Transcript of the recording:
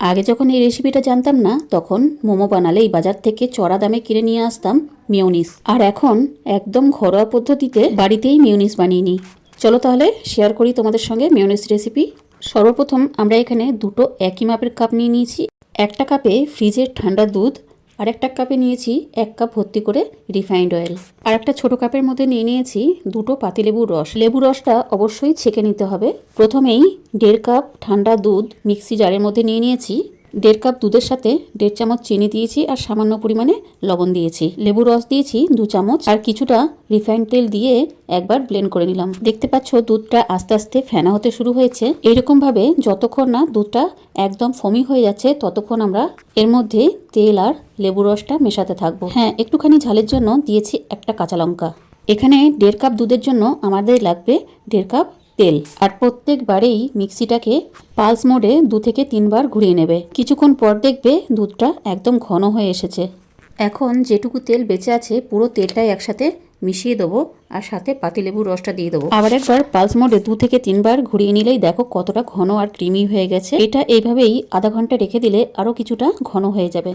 আগে যখন এই রেসিপিটা জানতাম না, তখন মোমো বানালে এই বাজার থেকে চড়া দামে কিনে নিয়ে আসতাম মিউনিস আর এখন একদম ঘরোয়া পদ্ধতিতে বাড়িতেই মিউনিস বানিয়ে নিই। চলো তাহলে শেয়ার করি তোমাদের সঙ্গে মিউনিস রেসিপি সর্বপ্রথম আমরা এখানে দুটো একই মাপের কাপ নিয়ে নিয়েছি। একটা কাপে ফ্রিজের ঠান্ডা দুধ আর একটা কাপে নিয়েছি এক কাপ ভর্তি করে রিফাইন্ড অয়েল আর একটা ছোট কাপের মধ্যে নিয়ে নিয়েছি দুটো পাতিলেবুর রস। লেবু রসটা অবশ্যই ছেঁকে নিতে হবে। প্রথমেই দেড় কাপ ঠান্ডা দুধ মিক্সি জারের মধ্যে নিয়ে নিয়েছি। দেড় কাপ দুধের সাথে দেড় চামচ চিনি দিয়েছি আর সামান্য পরিমাণে লবণ দিয়েছি। লেবু রস দিয়েছি দু চামচ আর কিছুটা রিফাইন্ড তেল দিয়ে একবার ব্লেন্ড করে নিলাম। দেখতে পাচ্ছ দুধটা আস্তে আস্তে ফেনা হতে শুরু হয়েছে। এইরকম ভাবে যতক্ষণ না দুধটা একদম ফমি হয়ে যাচ্ছে, ততক্ষণ আমরা এর মধ্যে তেল আর লেবু রসটা মেশাতে থাকব। হ্যাঁ একটুখানি ঝালের জন্য দিয়েছি একটা কাঁচা লঙ্কা। এখানে দেড় কাপ দুধের জন্য আমাদের লাগবে দেড় কাপ তেল। আর প্রত্যেকবারেই মিক্সিটাকে পালস মোডে দু থেকে তিনবার ঘুরিয়ে নেবে। কিছুক্ষণ পর দেখবে দুধটা একদম ঘন হয়ে এসেছে। এখন যেটুকু তেল বেঁচে আছে, পুরো তেলটাই একসাথে মিশিয়ে দেবো আর সাথে পাতিলেবুর রসটা দিয়ে দেবো। আবার একবার পালস মোডে দু থেকে তিনবার ঘুরিয়ে নিলেই দেখো কতটা ঘন আর ক্রিমি হয়ে গেছে। এটা এইভাবেই আধা ঘণ্টা রেখে দিলে আরও কিছুটা ঘন হয়ে যাবে।